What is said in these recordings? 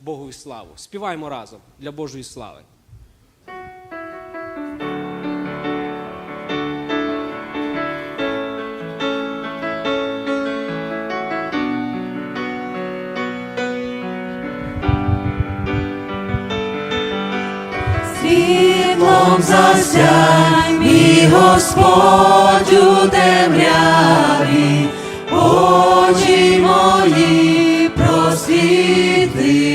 Богові славу. Співаємо разом для Божої слави. Світлом засяй, мій Господь у темряві, очі мої просвіти.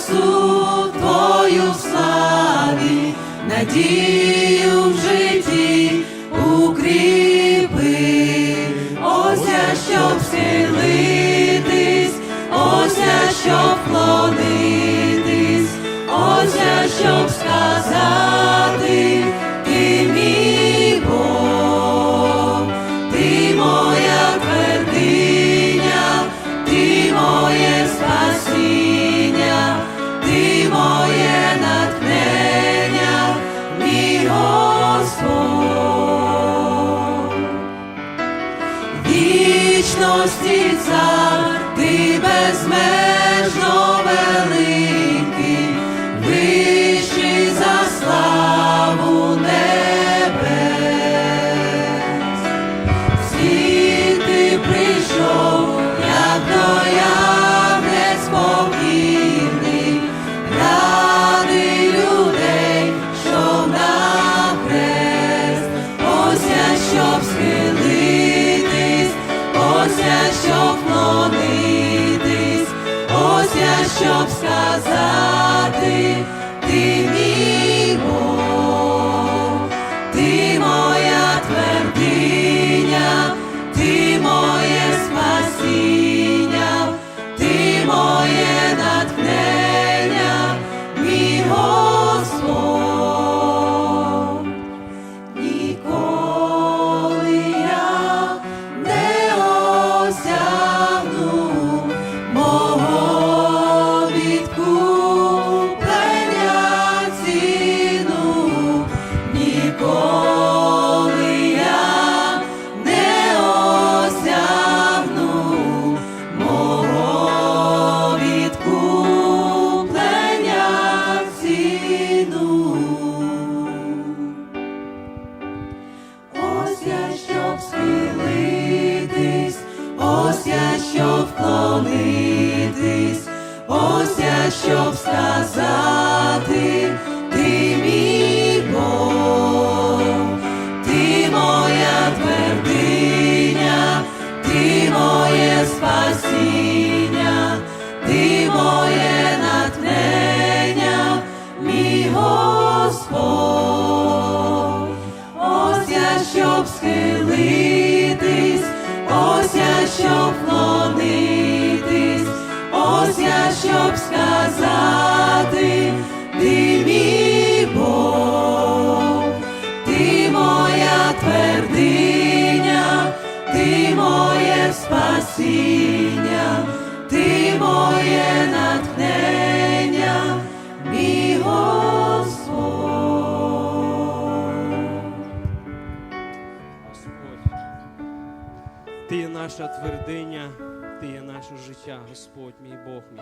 Красу Твою славі, надію в житті укріпи. Ось я, щоб схилитись, ось я, щоб вклонитись, ось я, щоб вічності цар, ти щоб сказати, ти мій щоб сказати, ти моє спасіння, ти моє натхнення, мій Господь. Господь, Ти є наша твердиня, Ти є наше життя, Господь, мій Бог мій.